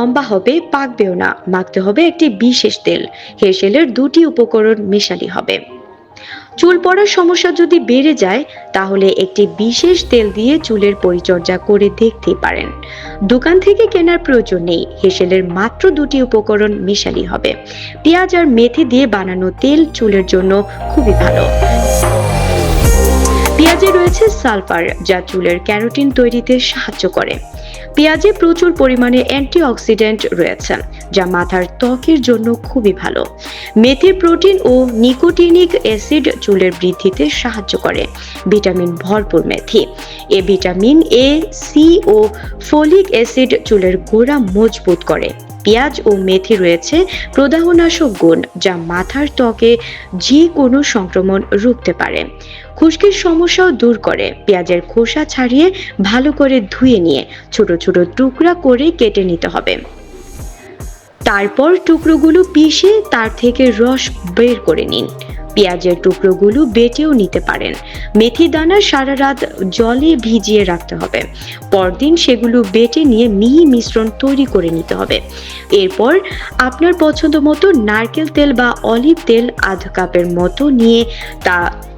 লম্বা হবে, পাকবেও না। মাখতে হবে একটি বিশেষ তেল। হেসেলের দুটি উপকরণ মেশালি হবে। চুল পড়ার সমস্যা যদি বেড়ে যায়, তাহলে একটি বিশেষ তেল দিয়ে চুলের পরিচর্যা করে দেখতেই পারেন। দোকান থেকে কেনার প্রয়োজন নেই। হেসেলের মাত্র দুটি উপকরণ মিশালি হবে। পেঁয়াজ আর মেথি দিয়ে বানানো তেল চুলের জন্য খুবই ভালো। পেঁয়াজে রয়েছে সালফার, যা চুলের ক্যারোটিন তৈরিতে সাহায্য করে। পেঁয়াজে প্রচুর পরিমাণে অ্যান্টিঅক্সিডেন্ট রয়েছে, যা মাথার ত্বকের জন্য খুবই ভালো। মেথির প্রোটিন ও নিকোটিনিক অ্যাসিড চুলের বৃদ্ধিতে সাহায্য করে, ভিটামিন ভরপুর মেথি। এ ভিটামিন এ, সি ও ফোলিক অ্যাসিড চুলের গোড়া মজবুত করে। পেঁয়াজ ও মেথি রয়েছে, প্রদাহনাশক গুণ যা মাথার ত্বকে যে কোনো সংক্রমণ রুখতে পারে। খুশকির সমস্যাও দূর করে, পেঁয়াজের খোসা ছাড়িয়ে ভালো করে ধুয়ে নিয়ে ছোট ছোট টুকরা করে কেটে নিতে হবে। তারপর টুকরোগুলো পিষে তার থেকে রস বের করে নিন। পেঁয়াজের টুকরোগুলো বেটেও নিতে পারেন। মেথি দানা সারা রাত জলে ভিজিয়ে রাখতে হবে। পরদিন সেগুলো বেটে নিয়ে মিহি মিশ্রণ তৈরি করে নিতে হবে। এরপর আপনার পছন্দ মতো নারকেল তেল বা অলিভ তেল আধ কাপের মতো নিয়ে তা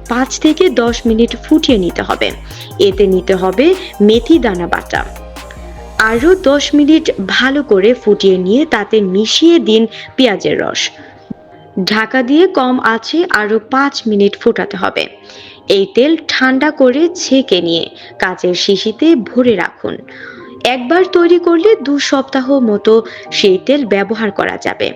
পাঁচ থেকে দশ মিনিট ফুটিয়ে নিতে হবে। এতে নিতে হবে মেথি দানা বাটা। আরও দশ মিনিট ভালো করে ফুটিয়ে নিয়ে তাতে মিশিয়ে দিন পেঁয়াজের রস। ঢাকা দিয়ে কম আছে আরও পাঁচ মিনিট ফোটাতে হবে। এই তেল ঠান্ডা করে ছেঁকে নিয়ে কাচের শিশিতে ভরে রাখুন। একবার তৈরি করলে দু সপ্তাহ মতো সেই তেল ব্যবহার করা যাবে।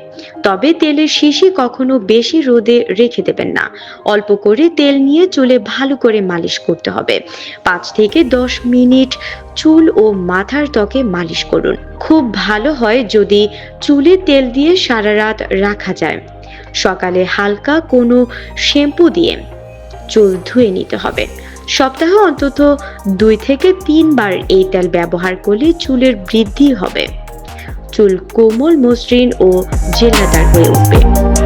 তবে তেলের শিশি কখনো বেশি রোদে রেখে দেবেন না। অল্প করে তেল নিয়ে চুলে ভালো করে মালিশ করতে হবে। পাঁচ থেকে দশ মিনিট চুল ও মাথার ত্বকে মালিশ করুন। খুব ভালো হয় যদি চুলে তেল দিয়ে সারা রাত রাখা যায়। সকালে হালকা কোনো শ্যাম্পু দিয়ে চুল ধুয়ে নিতে হবে। সপ্তাহে অন্তত দুই থেকে তিনবার এই তেল ব্যবহার করলে চুলের বৃদ্ধি হবে। চুল কোমল, মসৃণ ও জেলাদার হয়ে উঠবে।